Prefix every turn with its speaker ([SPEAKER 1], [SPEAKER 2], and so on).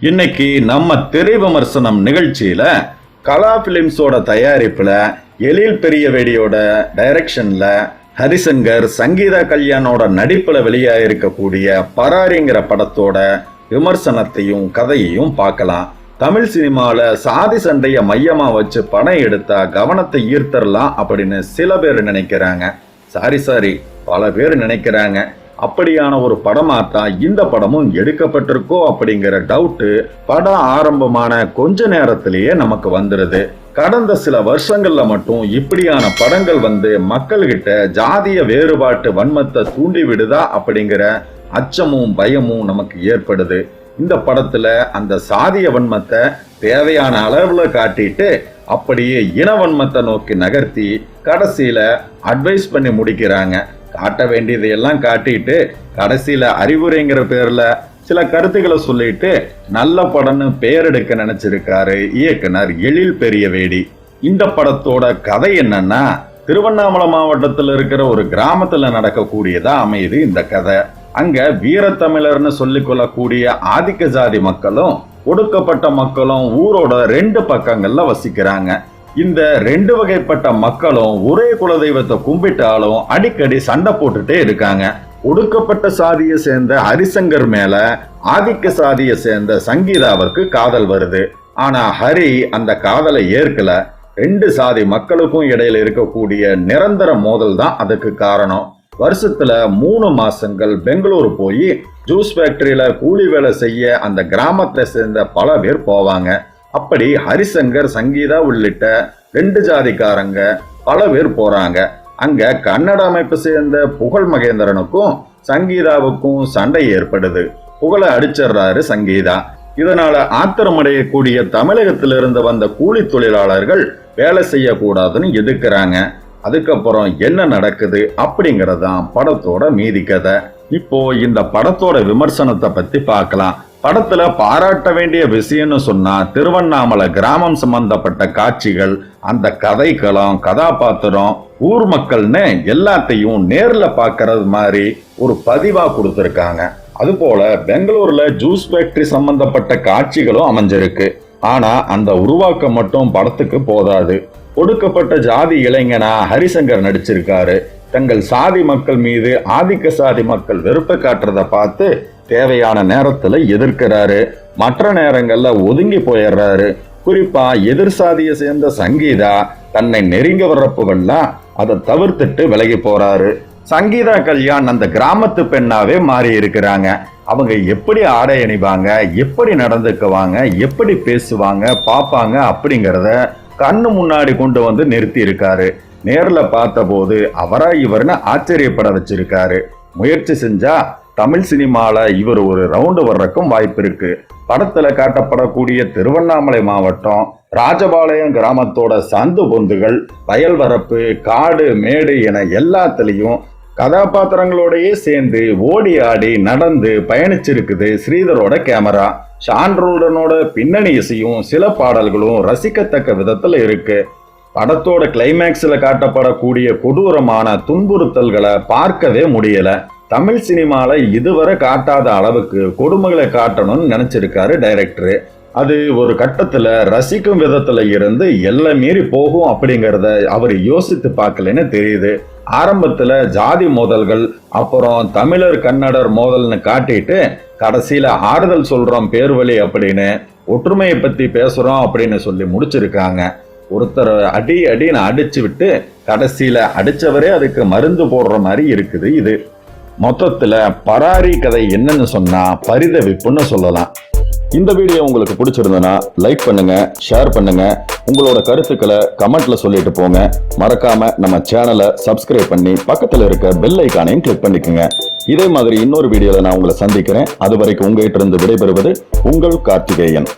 [SPEAKER 1] இன்னைக்கு நம்ம திரை விமர்சனம் நிகழ்ச்சியில கலா பிலிம்ஸோட தயாரிப்புல எழில் பெரியவேடியோட டைரக்ஷன்ல ஹரிசங்கர் சங்கீதா கல்யாணோட நடிப்புல வெளியாயிருக்கக்கூடிய பராரிங்கிற படத்தோட விமர்சனத்தையும் கதையையும் பார்க்கலாம். தமிழ் சினிமாவில் சாதி சண்டையை மையமாக வச்சு படம் எடுத்தா கவனத்தை ஈர்த்தரலாம் அப்படின்னு சில பேர் நினைக்கிறாங்க. சாரி சாரி பல பேர் நினைக்கிறாங்க. அப்படியான ஒரு படமாத்தான் இந்த படமும் எடுக்கப்பட்டிருக்கோ அப்படிங்கிற டவுட்டு படம் ஆரம்பமான கொஞ்ச நேரத்திலேயே நமக்கு வந்துடுது கடந்த சில வருஷங்கள்ல மட்டும் இப்படியான படங்கள் வந்து மக்கள்கிட்ட ஜாதிய வேறுபாட்டு வன்மத்தை தூண்டி விடுதா அப்படிங்கிற அச்சமும் பயமும் நமக்கு ஏற்படுது. இந்த படத்துல அந்த சாதிய வன்மத்தை தேவையான அளவுல காட்டிட்டு அப்படியே இனவன்மத்தை நோக்கி நகர்த்தி கடைசியில அட்வைஸ் பண்ணி முடிக்கிறாங்க. காட்ட வேண்டியதையெல்லாம் காட்டிட்டு கடைசியில அறிவுரைங்கிற பேர்ல சில கருத்துக்களை சொல்லிட்டு நல்ல படம்னு பேர் எடுக்க நினைச்சிருக்காரு இயக்குனர் எழில் பெரியவேடி. இந்த படத்தோட கதை என்னன்னா திருவண்ணாமலை மாவட்டத்தில் இருக்கிற ஒரு கிராமத்துல நடக்கக்கூடியதா அமையுது இந்த கதை. அங்க வீரத்தமிழர்னு சொல்லிக் கொள்ளக்கூடிய ஆதிக்க ஜாதி மக்களும் ஒடுக்கப்பட்ட மக்களும் ஊரோட ரெண்டு பக்கங்கள்ல வசிக்கிறாங்க. இந்த ரெண்டு வகைப்பட்ட மக்களும் ஒரே குலதெய்வத்தை கும்பிட்டாலும் அடிக்கடி சண்டை போட்டுட்டே இருக்காங்க. ஒடுக்கப்பட்ட சாதியை சேர்ந்த ஹரிசங்கர் மேல ஆதிக்க சாதியை சேர்ந்த சங்கீதாவிற்கு காதல் வருது. ஆனா ஹரி அந்த காதலை ஏற்கல. ரெண்டு சாதி மக்களுக்கும் இடையில இருக்கக்கூடிய நிரந்தர மோதல் தான் அதுக்கு காரணம். வருஷத்துல மூணு மாசங்கள் பெங்களூர் போய் ஜூஸ் ஃபேக்டரியில கூலி வேலை செய்ய அந்த கிராமத்தை சேர்ந்த பல பேர் போவாங்க. அப்படி ஹரிசங்கர் சங்கீதா உள்ளிட்ட ரெண்டு ஜாதிக்காரங்க பல பேர் போறாங்க. அங்க கன்னட அமைப்பு சேர்ந்த புகழ் மகேந்திரனுக்கும் சங்கீதாவுக்கும் சண்டை ஏற்படுது. புகழை அடிச்சிடுறாரு சங்கீதா. இதனால ஆத்திரமடையக்கூடிய தமிழகத்திலிருந்து வந்த கூலி தொழிலாளர்கள் வேலை செய்யக்கூடாதுன்னு எதிர்க்கிறாங்க. அதுக்கப்புறம் என்ன நடக்குது அப்படிங்கறதான் படத்தோட மீதி கதை. இப்போ இந்த படத்தோட விமர்சனத்தை பத்தி பார்க்கலாம். படத்துல பாராட்ட வேண்டிய விஷயம்னு சொன்னா திருவண்ணாமலை கிராமம் சம்பந்தப்பட்ட காட்சிகள் அந்த கதைக்களம் கதாபாத்திரம் ஊர் மக்கள்னு எல்லாத்தையும் நேர்ல பாக்குறது மாதிரி ஒரு பதிவா கொடுத்துருக்காங்க. அதுபோல பெங்களூர்ல ஜூஸ் ஃபேக்டரி சம்பந்தப்பட்ட காட்சிகளும் அமைஞ்சிருக்கு. ஆனா அந்த உருவாக்கம் மட்டும் படத்துக்கு போதாது. ஒடுக்கப்பட்ட ஜாதி இளைஞனா ஹரிசங்கர் நடிச்சிருக்காரு. தங்கள் சாதி மக்கள் மீது ஆதிக்க சாதி மக்கள் வெறுப்பை காட்டுறத பார்த்து தேவையான நேரத்தில் எதிர்க்கிறாரு. மற்ற நேரங்களில் ஒதுங்கி போயிடுறாரு. குறிப்பா எதிர் சாதியை சேர்ந்த சங்கீதா தன்னை நெருங்க வர்றப்பவெல்லாம் அதை தவிர்த்துட்டு விலகி போறாரு. சங்கீதா கல்யாண் அந்த கிராமத்து பெண்ணாவே மாறி இருக்கிறாங்க. அவங்க எப்படி ஆடை அணிவாங்க எப்படி நடந்துக்குவாங்க எப்படி பேசுவாங்க பார்ப்பாங்க அப்படிங்கிறத கண்ணு முன்னாடி கொண்டு வந்து நிறுத்தி இருக்காரு. நேரில் பார்த்தபோது அவரா இவர்னு ஆச்சரியப்பட வச்சிருக்காரு. முயற்சி செஞ்சா தமிழ் சினிமாவில் இவர் ஒரு ரவுண்டு வர்றக்கும் வாய்ப்பு இருக்கு. படத்தில் காட்டப்படக்கூடிய திருவண்ணாமலை மாவட்டம் ராஜபாளையம் கிராமத்தோட சந்து பொந்துகள் வயல் வரப்பு காடு மேடு என எல்லாத்துலேயும் கதாபாத்திரங்களோடையே சேர்ந்து ஓடி ஆடி நடந்து பயணிச்சிருக்குது ஸ்ரீதரோட கேமரா. ஷான்ரோடனோட பின்னணி இசையும் சில பாடல்களும் ரசிக்கத்தக்க விதத்தில் இருக்கு. படத்தோட கிளைமேக்ஸில் காட்டப்படக்கூடிய கொடூரமான துன்புறுத்தல்களை பார்க்கவே முடியலை. தமிழ் சினிமால இதுவரை காட்டாத அளவுக்கு கொடுமைகளை காட்டணும்னு நினைச்சிருக்காரு டைரக்டரு. அது ஒரு கட்டத்துல ரசிக்கும் விதத்துல இருந்து எல்லை மீறி போகும் அப்படிங்கறத அவர் யோசித்து பார்க்கலன்னு தெரியுது. ஆரம்பத்துல ஜாதி மோதல்கள் அப்புறம் தமிழர் கன்னடர் மோதல்னு காட்டிட்டு கடைசியில ஆறுதல் சொல்றோம் பேர்வழி அப்படின்னு ஒற்றுமையை பத்தி பேசுறோம் அப்படின்னு சொல்லி முடிச்சிருக்காங்க. ஒருத்தர் அடி அடின்னு அடிச்சு விட்டு கடைசியில அடிச்சவரே அதுக்கு மருந்து போடுற மாதிரி இருக்குது இது. மொத்தத்தில் பராரி கதை என்னன்னு சொன்னால் பரிதவிப்புன்னு சொல்லலாம். இந்த வீடியோ உங்களுக்கு பிடிச்சிருந்ததுன்னா லைக் பண்ணுங்க ஷேர் பண்ணுங்க. உங்களோட கருத்துக்களை கமெண்ட்ல சொல்லிட்டு போங்க. மறக்காம நம்ம சேனலை சப்ஸ்கிரைப் பண்ணி பக்கத்தில் இருக்க பெல் ஐக்கானையும் கிளிக் பண்ணிக்கோங்க. இதே மாதிரி இன்னொரு வீடியோவில் நான் உங்களை சந்திக்கிறேன். அது வரைக்கும் உங்ககிட்ட இருந்து விடைபெறுவது உங்கள் கார்த்திகேயன்.